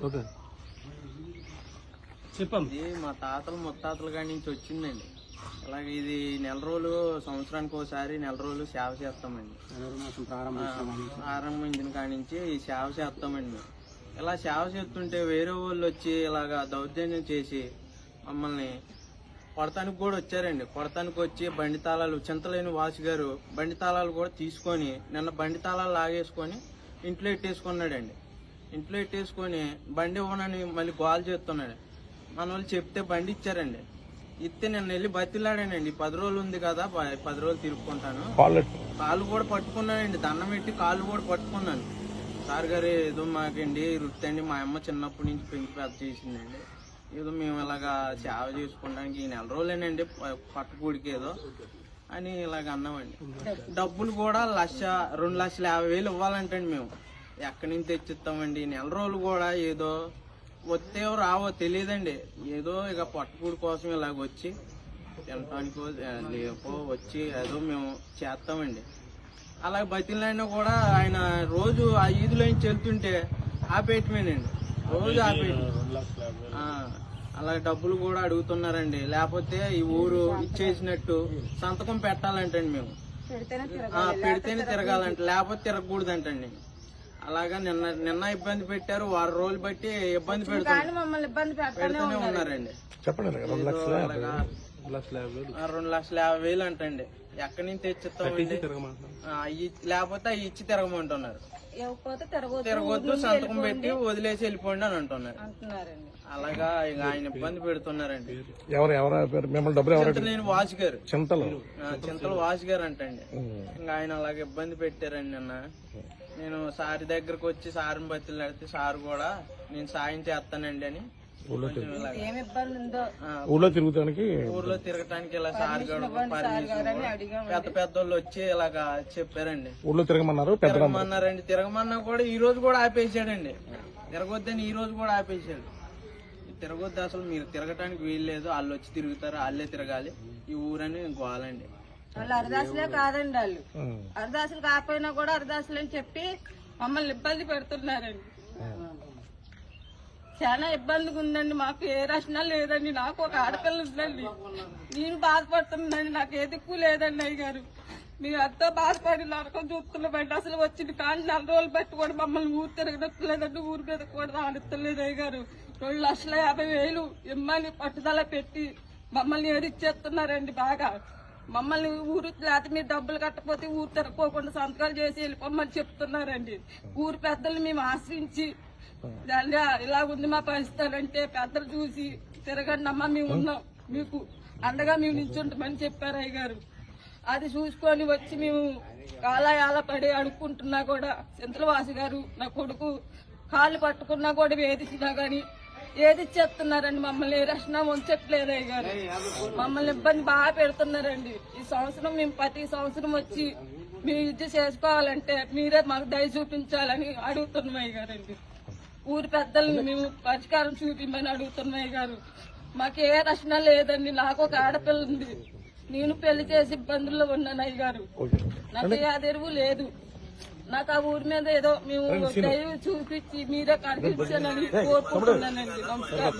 Okay. ఇది మా తాతలు ముత్తాతల కాడి నుంచి వచ్చిందండి. అలాగే ఇది నెల రోజులు సంవత్సరానికి ఒకసారి నెల రోజులు సేవ చేస్తామండి. ఆ, ఆరంభించిన కాడి నుంచి ఈ సేవ చేస్తామండి. మేము ఇలా సేవ చేస్తుంటే వేరే వాళ్ళు వచ్చి ఇలాగా దౌర్జన్యం చేసి మమ్మల్ని కొడతానికి కూడా వచ్చారండి. కొడతానికి వచ్చి బండి తాళాలు చింతలేని వాసు గారు బండి తాళాలు కూడా తీసుకొని నిన్న బండి తాళాలు లాగేసుకొని ఇంట్లో ఎట్టేసుకున్నాడండి. ఇంట్లో ఎట్టేసుకొని బండి ఇవ్వనని మళ్ళీ గోల్ చేస్తున్నాడు. మన వాళ్ళు చెప్తే బండి ఇచ్చారండి. ఇస్తే నేను వెళ్ళి బతిలాడానండి. పది రోజులు ఉంది కదా ప- పది రోజులు తిరుక్కుంటాను. కాళ్ళు కూడా పట్టుకున్నానండి. దండం పెట్టి కాళ్ళు కూడా పట్టుకున్నాను. సార్ గారు ఏదో మాకండి అండి మా అమ్మ చిన్నప్పటి నుంచి పెంచి పెద్ద చేసిందండి. ఏదో మేము ఇలాగా సేవ చేసుకోవడానికి ఈ నెల రోజులేనండి. ప- పట్టుకూడికి ఏదో అని ఇలాగ అన్నామండి. డబ్బులు కూడా లక్ష రెండు లక్షల యాభై వేలు ఇవ్వాలంటండి మేము. ఎక్కడి నుంచి తెచ్చిస్తామండి? నెల రోజులు కూడా ఏదో వస్తే రావో తెలియదండి. ఏదో ఇక పట్టుకూడి కోసం ఇలాగ వచ్చి తినటానికో లేకో వచ్చి ఏదో మేము చేస్తామండి. అలాగే బతిలైనా కూడా ఆయన రోజు ఆ ఈదులో నుంచి వెళ్తుంటే ఆపేయటమేనండి. రోజు ఆపేయటం. ఆ, అలాగే డబ్బులు కూడా అడుగుతున్నారండి. లేకపోతే ఈ ఊరు ఇచ్చేసినట్టు సంతకం పెట్టాలంటండి మేము. ఆ, పెడితేనే తిరగాలంట. లేకపోతే తిరగకూడదంటండి. అలాగా నిన్న నిన్న ఇబ్బంది పెట్టారు వారం రోజులు బట్టి ఇబ్బంది పెడుతున్నారు. మమ్మల్ని ఇబ్బంది పెట్టానే పెడుతూనే ఉన్నారండి. ఏదో అలాగా లక్షల యాభై వేలు. ఆ, రెండు లక్షల యాభై వేలు అంటండి. ఎక్కడి నుంచి ఆ, అయ్యి లేకపోతే అవి ఇచ్చి తిరగమంటున్నారు. తిరగొద్దు తిరగొద్దు సంతకం పెట్టి వదిలేసి వెళ్ళిపోండి అని అంటున్నారు. అలాగా ఇక ఆయన ఇబ్బంది పెడుతున్నారండి. ఎవరు ఎవరు పేరు మిమ్మల్ని డబ్బులు ఎవరు చింతలేని వాసు గారు చింతలు. చింతల వాసు గారు అంటండి ఇంకా ఆయన అలాగ ఇబ్బంది పెట్టారండి నిన్న. నేను సారి దగ్గరకు వచ్చి సారిని బతిలాడితే సార్ కూడా నేను సాయం చేస్తానండి అని. ఊళ్ళో తిరుగుతానికి ఊర్లో తిరగటానికి ఇలా సార్ పెద్ద పెద్ద వాళ్ళు వచ్చి ఇలాగా చెప్పారండి. ఊళ్ళో తిరగమన్నారు తిరగమన్నారండి. తిరగమన్నా కూడా ఈ రోజు కూడా ఆపేసాడండి తిరగొద్దని ఈ రోజు కూడా ఆపేసాడు తిరగొద్దు అసలు మీరు తిరగటానికి వీల్లేదు. వాళ్ళు వచ్చి తిరుగుతారు వాళ్ళే తిరగాలి. ఈ ఊరని గోలండి. వాళ్ళు అరదాసులే కాదండి వాళ్ళు. అరదాసులు కాకపోయినా కూడా అరదాసులు అని చెప్పి మమ్మల్ని ఇబ్బంది పెడుతున్నారండి. చాలా ఇబ్బందిగా ఉందండి. మాకు ఏ రచన లేదండి. నాకు ఒక ఆడపిల్ల ఉందండి. నేను బాధపడుతున్నానండి. నాకు ఏ దిక్కు లేదండి అయ్య గారు మేము ఎంతో బాధపడి నరకం చూస్తున్నామండి అసలు వచ్చిన కానీ నెల రోజులు బట్టి కూడా మమ్మల్ని ఊరు తిరగనట్లేదండి ఊరి మీద కూడా రానిస్తలేదు అయ్య గారు రెండు లక్షల యాభై వేలు ఇమ్మని పట్టుదల పెట్టి మమ్మల్ని ఏడిచ్చేస్తున్నారండి బాగా. మమ్మల్ని ఊరు లేకపోతే మీరు డబ్బులు కట్టకపోతే ఊరు తిరగకోకుండా సంతకాలు చేసి వెళ్ళిపోమని చెప్తున్నారండి. ఊరు పెద్దలు మేము ఆశ్రయించి దాన్ని ఇలా ఉంది మా పరిస్థితులు అంటే పెద్దలు చూసి తిరగండి అమ్మా మేము ఉన్నాం. మీకు అండగా మేము నిల్చుంటామని చెప్పారు అయ్య గారు అది చూసుకొని వచ్చి మేము కాలాయాల పడి అడుక్కుంటున్నా కూడా సింతలవాసి గారు నా కొడుకు కాళ్ళు పట్టుకున్నా కూడా వేధించినా కానీ ఏది చెప్తున్నారండి? మమ్మల్ని ఏ రక్షణ ఉంచట్లేదు అయ్య గారు. మమ్మల్ని ఇబ్బంది బాగా పెడుతున్నారండి. ఈ సంవత్సరం మేము ప్రతి సంవత్సరం వచ్చి మీ ఇది చేసుకోవాలంటే మీరే మాకు దయ చూపించాలని అడుగుతున్నాం అయ్య గారండి ఊరి పెద్దల్ని మేము పరిష్కారం చూపించమని అడుగుతున్నాం అయ్య గారు. మాకు ఏ రక్షణ లేదండి. నాకు ఒక ఆడపిల్ల ఉంది. నేను పెళ్ళి చేసి ఇబ్బందుల్లో ఉన్నాను అయ్య గారు నాకు ఏ అదెరువు లేదు. నాకు ఆ ఊరి మీద ఏదో మేము దయ చూపించి మీరే కనిపించాలని కోరుకుంటున్నానండి. నమస్కారం.